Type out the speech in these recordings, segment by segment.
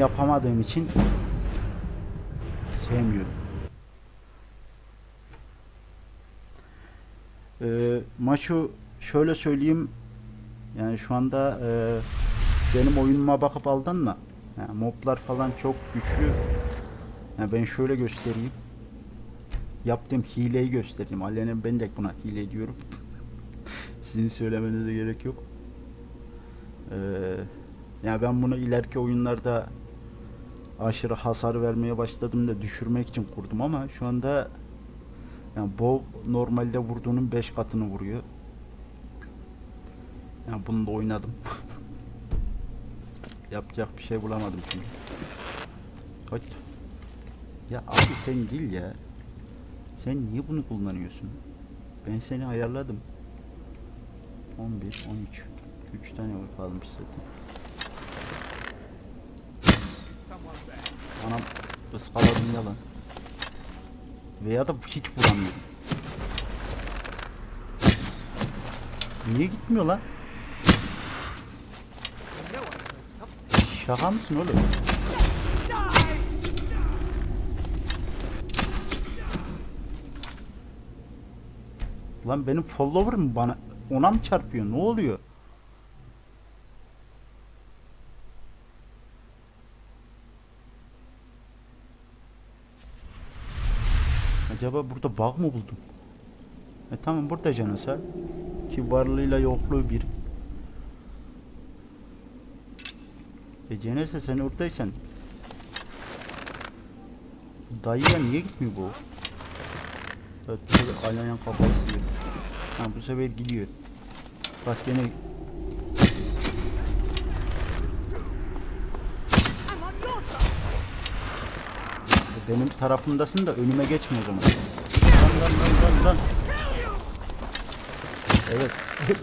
Yapamadığım için sevmiyorum. Ee, maçı şöyle söyleyeyim. Yani şu anda e, benim oyunuma bakıp aldanma. Yani moblar falan çok güçlü. Yani ben şöyle göstereyim. Yaptığım hileyi göstereyim. Alenen ben de buna hile diyorum. Sizin söylemenize gerek yok. Ee, yani ben bunu ileriki oyunlarda aşırı hasar vermeye başladım da düşürmek için kurdum ama şu anda yani bu normalde vurduğunun 5 katını vuruyor. Yani bunu da oynadım. Yapacak bir şey bulamadım çünkü. Kaç. Ya abi sen değil ya. Sen niye bunu kullanıyorsun? Ben seni ayarladım. 11, 13. 3 tane kalmış zaten. Anam ıskaladım yalan. Veya da hiç vuramıyorum. Niye gitmiyor lan? Şaka mısın oğlum? Lan benim follower'ım bana ona mı çarpıyor? Ne oluyor? Acaba burada bug mı buldum? E tamam burada canısa. Ki varlığıyla yokluğu bir. E Cenese sen oradaysan. Dayıya niye gitmiyor bu? Evet, kafayı sıyırdı. Ha bu sefer gidiyor. Bak gene benim tarafımdasın da önüme geçme o zaman. Lan lan lan lan lan. Evet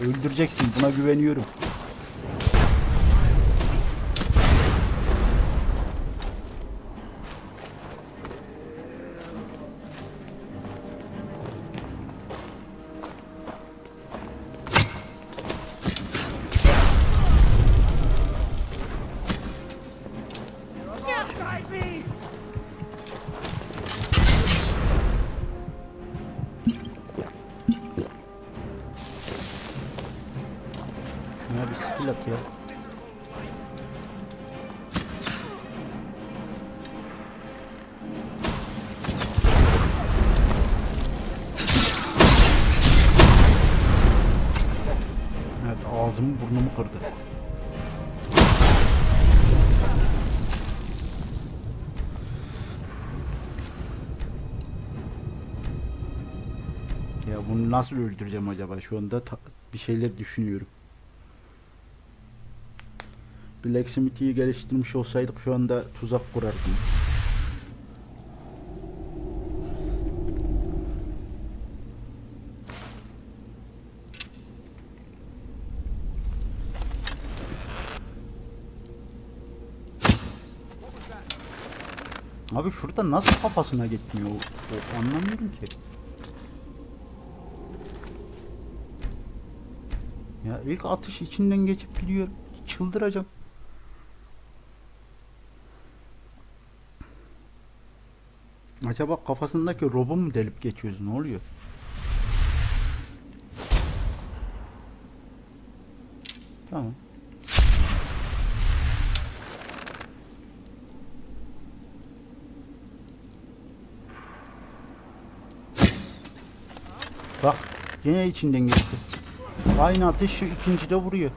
öldüreceksin buna güveniyorum. Nasıl öldüreceğim acaba? Şu anda bir şeyler düşünüyorum. Blacksmith'i geliştirmiş olsaydık şu anda tuzak kurardım. Abi şurada nasıl kafasına gitmiyor? O, o anlamıyorum ki. İlk atış içinden geçip gidiyor. Çıldıracağım. Acaba kafasındaki robu mu delip geçiyoruz? Ne oluyor? Tamam. Bak yine içinden geçti. Aynı atış şu ikinci de vuruyor.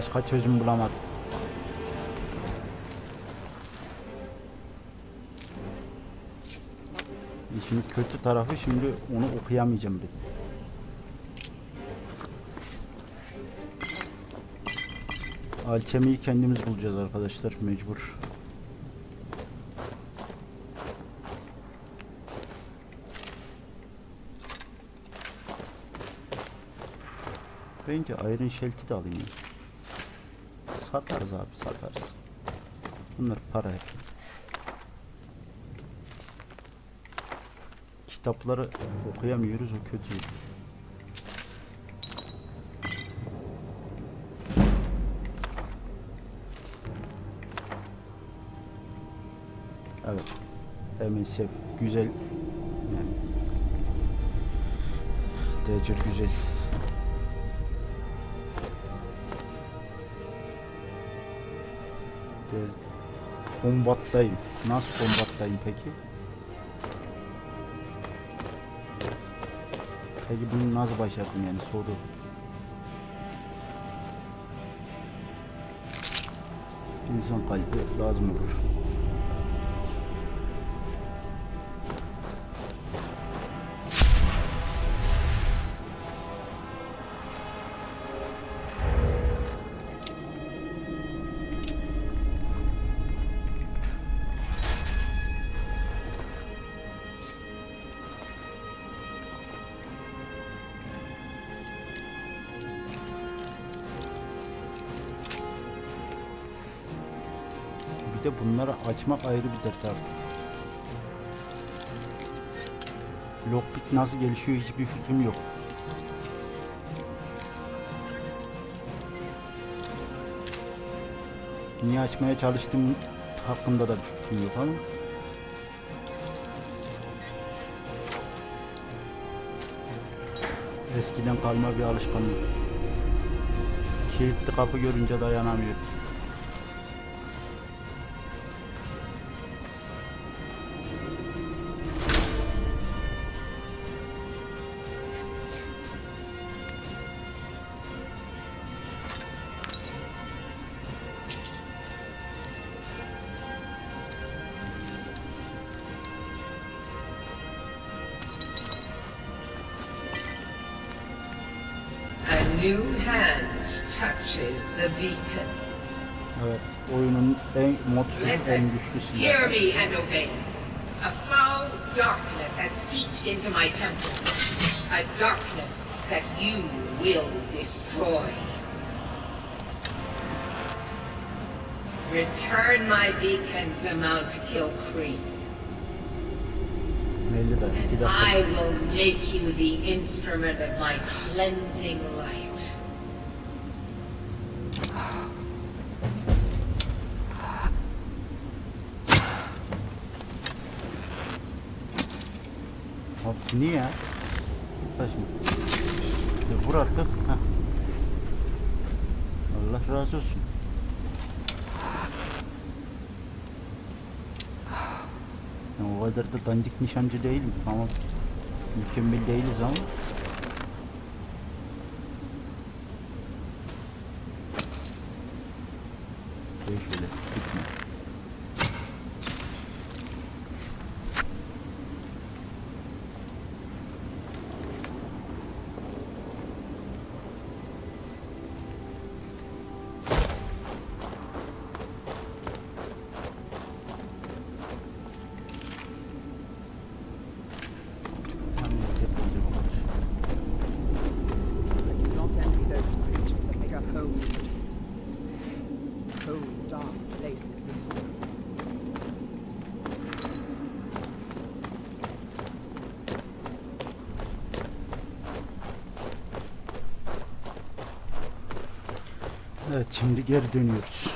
Başka çözüm bulamadım. İşin kötü tarafı şimdi onu okuyamayacağım bir. Alçemiyi kendimiz bulacağız arkadaşlar mecbur. Bence Iron Shelt'i de alayım. Satarız abi satarız. Bunlar para. Kitapları okuyamıyoruz o kötü. Evet. MSF güzel. Yani. Decir güzel. Kombattayım. Nasıl kombattayım peki? Peki bunu nasıl başardım yani soru. İnsan kalbi lazım olur. Bir de bunları açmak ayrı bir dert artık. Lockpick nasıl gelişiyor hiçbir fikrim yok. Niye açmaya çalıştığım hakkında da fikrim yok ama. Eskiden kalma bir alışkanlık. Kilitli kapı görünce dayanamıyorum. New hand touches the beacon. Evet, oyunun en modsuz, en güçlü hear me and obey. A foul darkness has seeped into my temple. A darkness that you will destroy. Return my beacon to Mount Kilcreath, 50 dakika, 2 and. I will make you the instrument of my cleansing light. Niye ya? Başım. İşte vur artık. Heh. Allah razı olsun. Ya o kadar da dandik nişancı değilim. Tamam. Mükemmel değiliz ama. Evet şimdi geri dönüyoruz.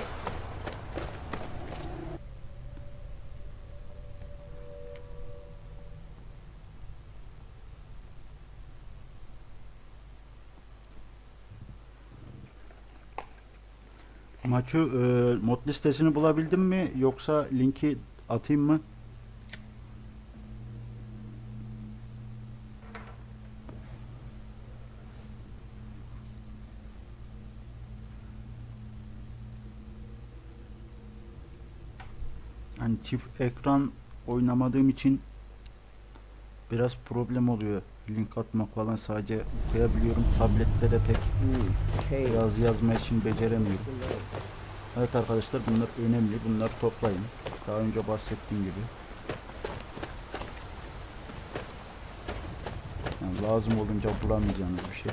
Maçı e, mod listesini bulabildin mi yoksa linki atayım mı? Çift ekran oynamadığım için biraz problem oluyor. Link atmak falan sadece okuyabiliyorum. Tablette de pek Hmm. yazı yazma için beceremiyorum. Evet arkadaşlar bunlar önemli. Bunları toplayın. Daha önce bahsettiğim gibi. Yani lazım olunca bulamayacağınız bir şey.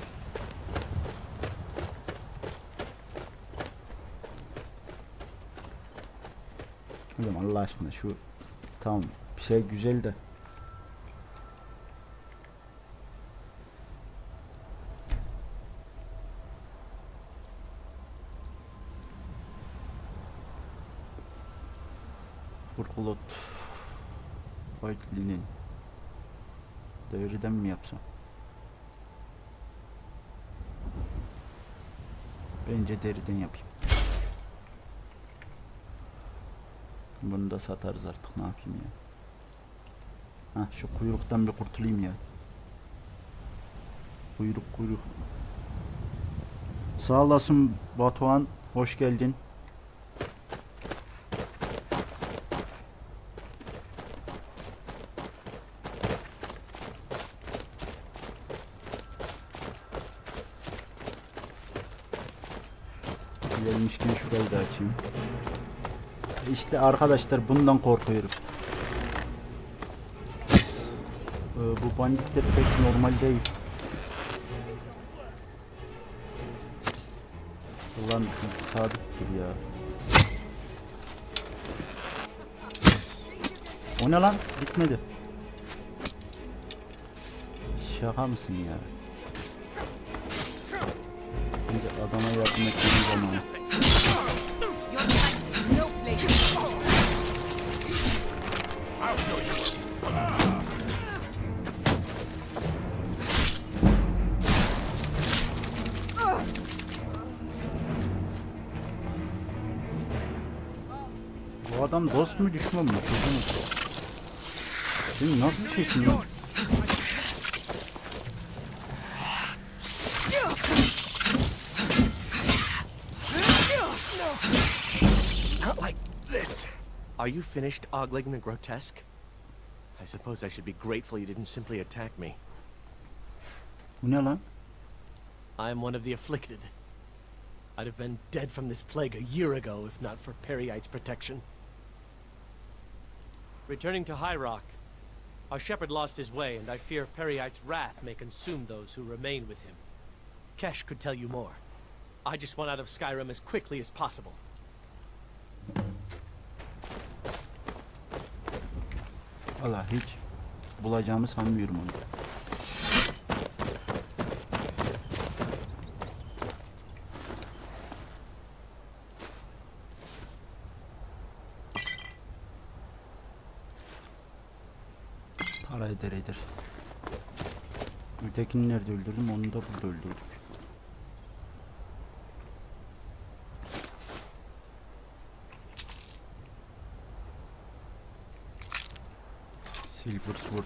Hocam Allah aşkına şu tamam şey güzel de Furkulot White Linen Devriden mi yapsam? Bence deriden yapayım. Bunu da satarız artık ne yapayım ya. Hah şu kuyruktan bir kurtulayım ya. Kuyruk kuyruk. Sağ olasın Batuhan. Hoş geldin. Gelmişken şurayı da açayım. İşte arkadaşlar bundan korkuyorum. Ee, bu banditler pek normal değil. Ulan sabit dur ya. O ne lan? Bitmedi. Şaka mısın ya? Şimdi adama yardım ettiğim zaman. Adam dost mu düşman mı? Çözemez. Sen nasıl bir şeysin lan? Not like this. Are you finished ogling the grotesque? I suppose I should be grateful you didn't simply attack me. Bu ne lan? I am one of the afflicted. I'd have been dead from this plague a year ago if not for Periite's protection. Returning to High Rock, our shepherd lost his way, and I fear Periite's wrath may consume those who remain with him. Kesh could tell you more. I just want out of Skyrim as quickly as possible. Valla hiç bulacağımı sanmıyorum onu. Eder eder. Ötekini nerede öldürdüm? Onu da burada öldürdük. Silver Sword.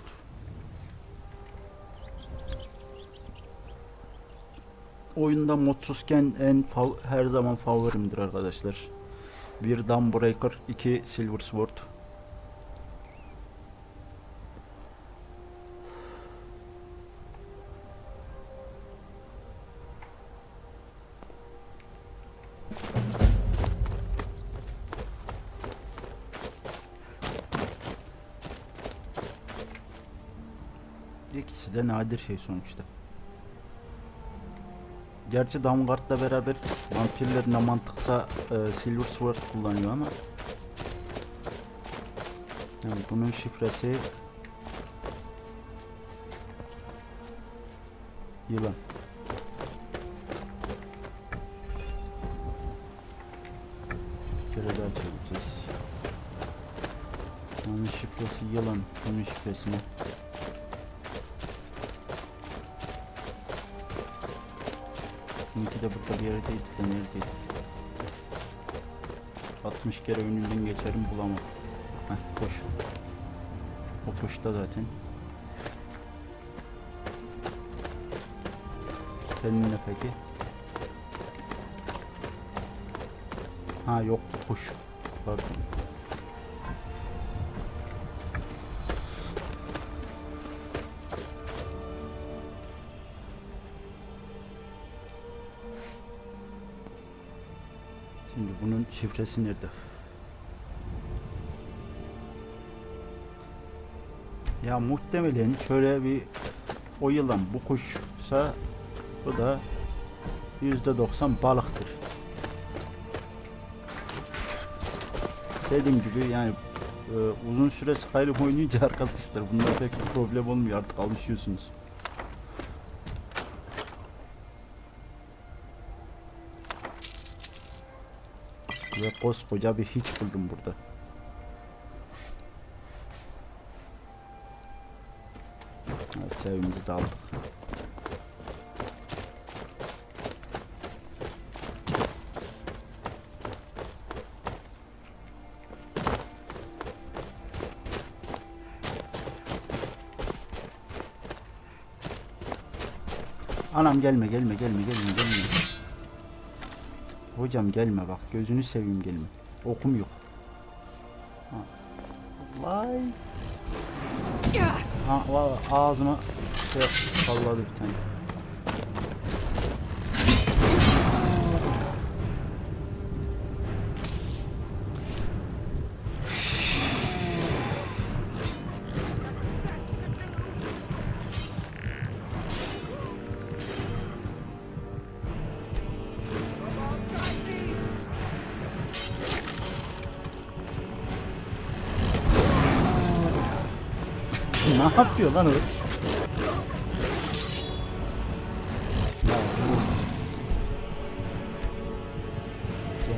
Oyunda modsuzken en her zaman favorimdir arkadaşlar. Bir Dawnbreaker, iki Silver Sword. İkisi de nadir şey sonuçta. Gerçi Dawnguard'la beraber vampirler ne mantıksa e, Silver Sword kullanıyor ama yani bunun şifresi yılan. Bir kere daha çevireceğiz. Şifresi yılan. Bunun şifresini Bununki de burada bir yerdeydi de neredeydi? 60 kere önünden geçerim bulamam. Heh koş. O koşta zaten. Senin ne peki? Ha yok kuş. Pardon. Bunun şifresi nerede? Ya muhtemelen şöyle bir o yılan bu kuşsa bu da %90 balıktır. Dediğim gibi yani e, uzun süre Skyrim oynayınca arkadaşlar bunlar pek bir problem olmuyor artık alışıyorsunuz. Ve koskoca bir hiç buldum burada. Evet, sevimizi de aldık. Anam gelme gelme gelme gelme gelme. Hocam gelme bak gözünü seveyim gelme. Okum yok. Ha. Vay. Ha, ağzıma şey salladı bir tane. Yapıyor lan o? Bu-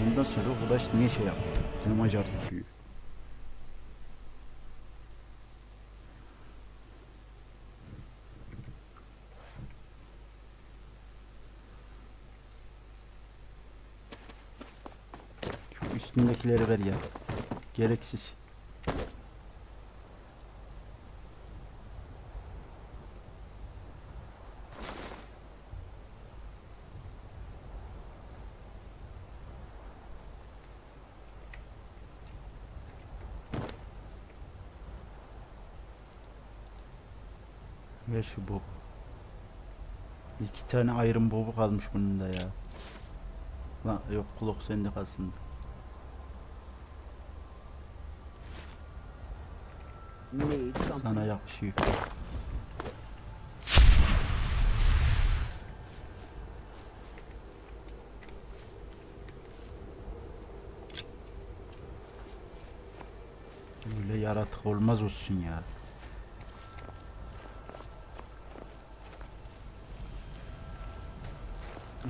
Ondan sonra Hudaş niye şey yapıyor? Demacar yapıyor. Şu üstündekileri ver ya. Gereksiz. Şu bob. İki tane ayrım bobu kalmış bunun da ya. Lan yok kulak sende kalsın. Sana yakışıyor. Böyle yaratık olmaz olsun ya.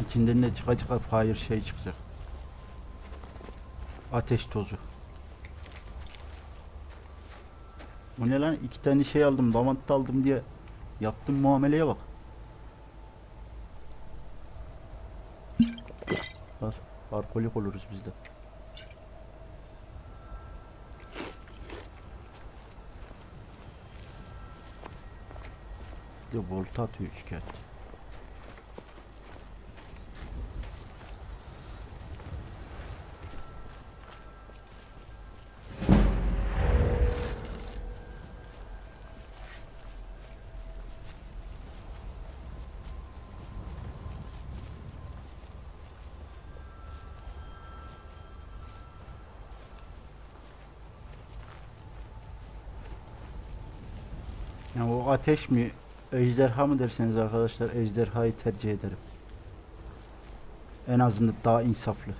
İçinden de çıka çıka fire şey çıkacak. Ateş tozu. Bu ne lan? İki tane şey aldım, lavanta aldım diye yaptım muameleye bak. Al, alkolik oluruz biz de. Bir de volta atıyor şikayet. Yani o ateş mi, ejderha mı derseniz arkadaşlar ejderhayı tercih ederim. En azından daha insaflı.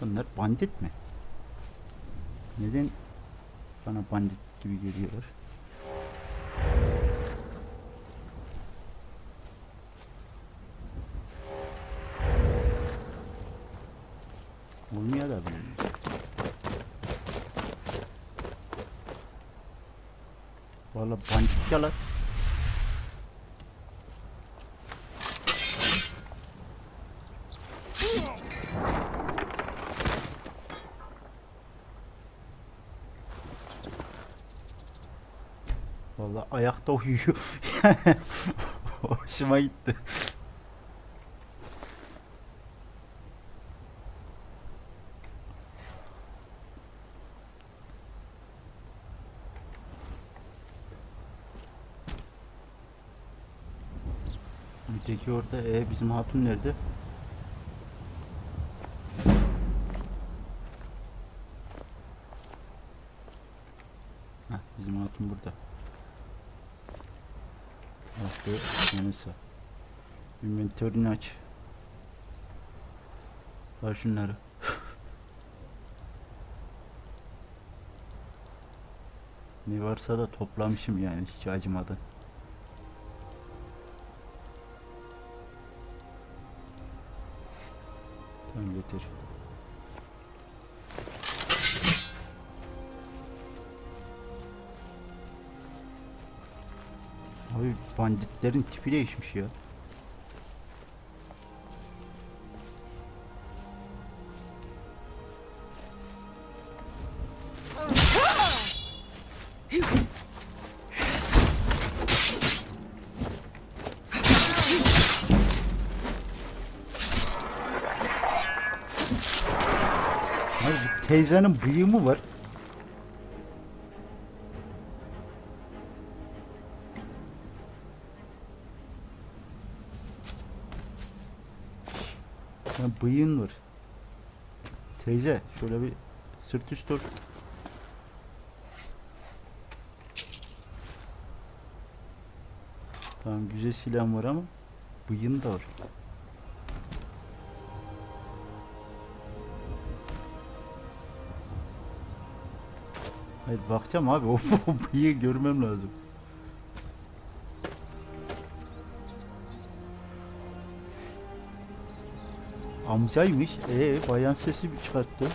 Bunlar bandit mi? Neden bana bandit gibi geliyorlar? Valla bandit ya lan. Valla ayakta uyuyor. Hoşuma gitti. Öteki orada. E bizim hatun nerede? Heh, bizim hatun burada. Bu Melisa. Inventörünü aç. Var şunları. ne varsa da toplamışım yani hiç acımadan. Getir. Abi banditlerin tipi değişmiş ya. Teyzenin bıyığı mı var? Ya bıyığın var. Teyze şöyle bir sırt üst dur. Tamam güzel silahım var ama bıyığın da var. Hayır bakacağım abi o, bıyığı görmem lazım. Amcaymış. Ee bayan sesi çıkarttı.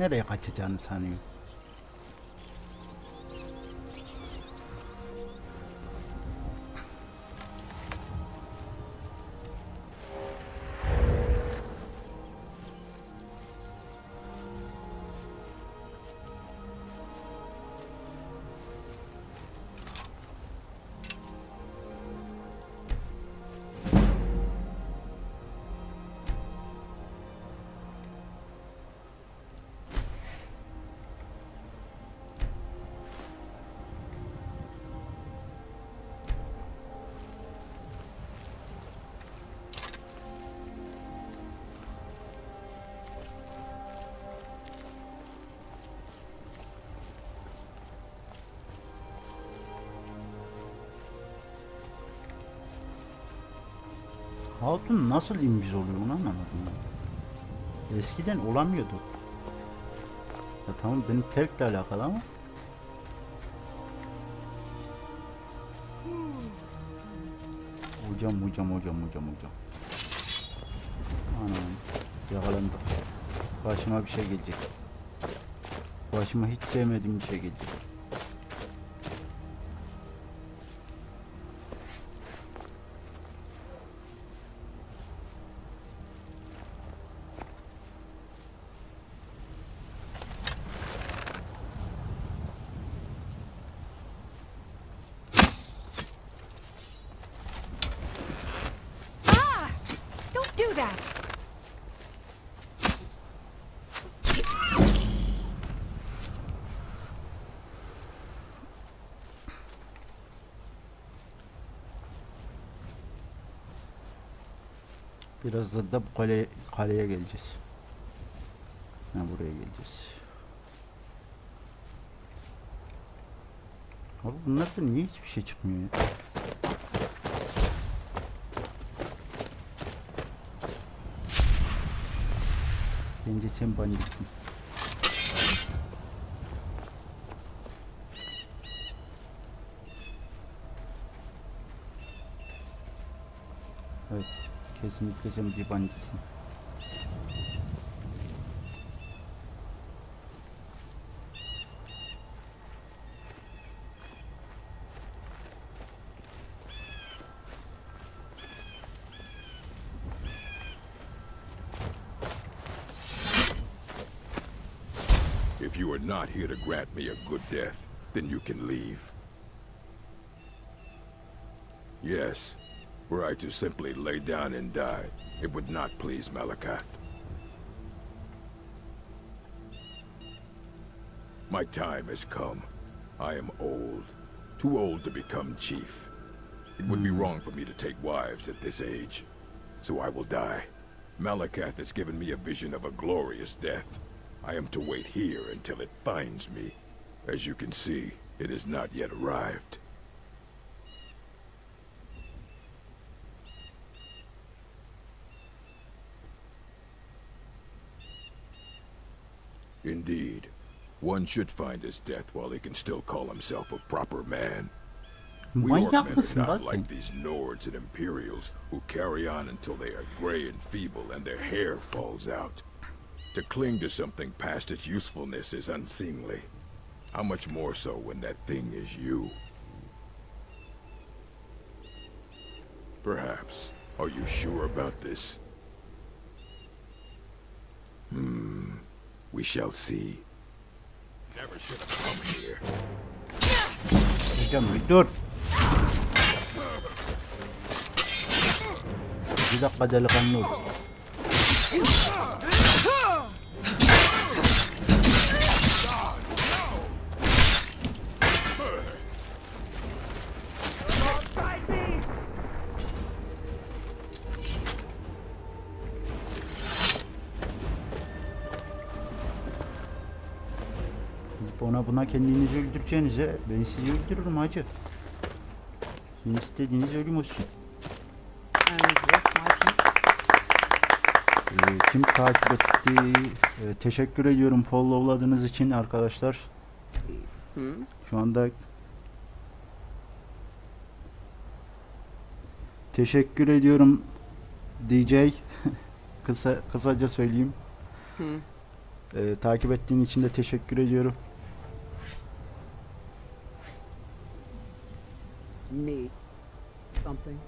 Nereye kaçacağını sanıyor? Hatun nasıl imbiz oluyor onu anlamadım ben. Eskiden olamıyordu. Ya tamam benim perkle alakalı ama. Hocam hocam hocam hocam hocam. Anam yakalandık. Başıma bir şey gelecek. Başıma hiç sevmediğim bir şey gelecek. Biraz da bu kale, kaleye geleceğiz. Ha, buraya geleceğiz. Abi bunlardan niye hiçbir şey çıkmıyor ya? sen banditsin. Kesinlikle. If you are not here to grant me a good death, then you can leave. Yes, were I to simply lay down and die, it would not please Malakath. My time has come. I am old, too old to become chief. It would be wrong for me to take wives at this age, so I will die. Malakath has given me a vision of a glorious death. I am to wait here until it finds me. As you can see, it has not yet arrived. Indeed, one should find his death while he can still call himself a proper man. We Manyak Orkmen are mısın not like these Nords and Imperials who carry on until they are gray and feeble and their hair falls out. To cling to something past its usefulness is unseemly. How much more so when that thing is you? Perhaps. Are you sure about this? Hmm. We shall see. Never should have come here. Hocam bir dur. Bir dakika ona buna kendinizi öldüreceğinize ben sizi öldürürüm hacı. Sizin istediğiniz ölüm olsun. Ee, kim takip etti? Ee, teşekkür ediyorum followladığınız için arkadaşlar. Şu anda teşekkür ediyorum DJ. Kısa kısaca söyleyeyim. Ee, takip ettiğin için de teşekkür ediyorum. Need something?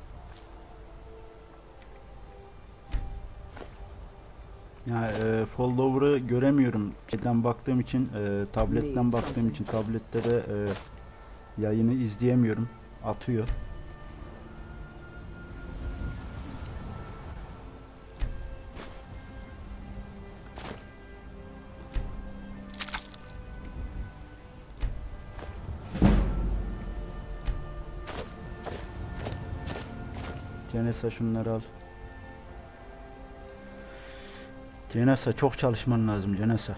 Ya e, follower'ı göremiyorum. Şeyden baktığım için, e, tabletten baktığım için tablette de e, yayını izleyemiyorum. Atıyor. Cenesa şunları al. Cenesa çok çalışman lazım Cenesa.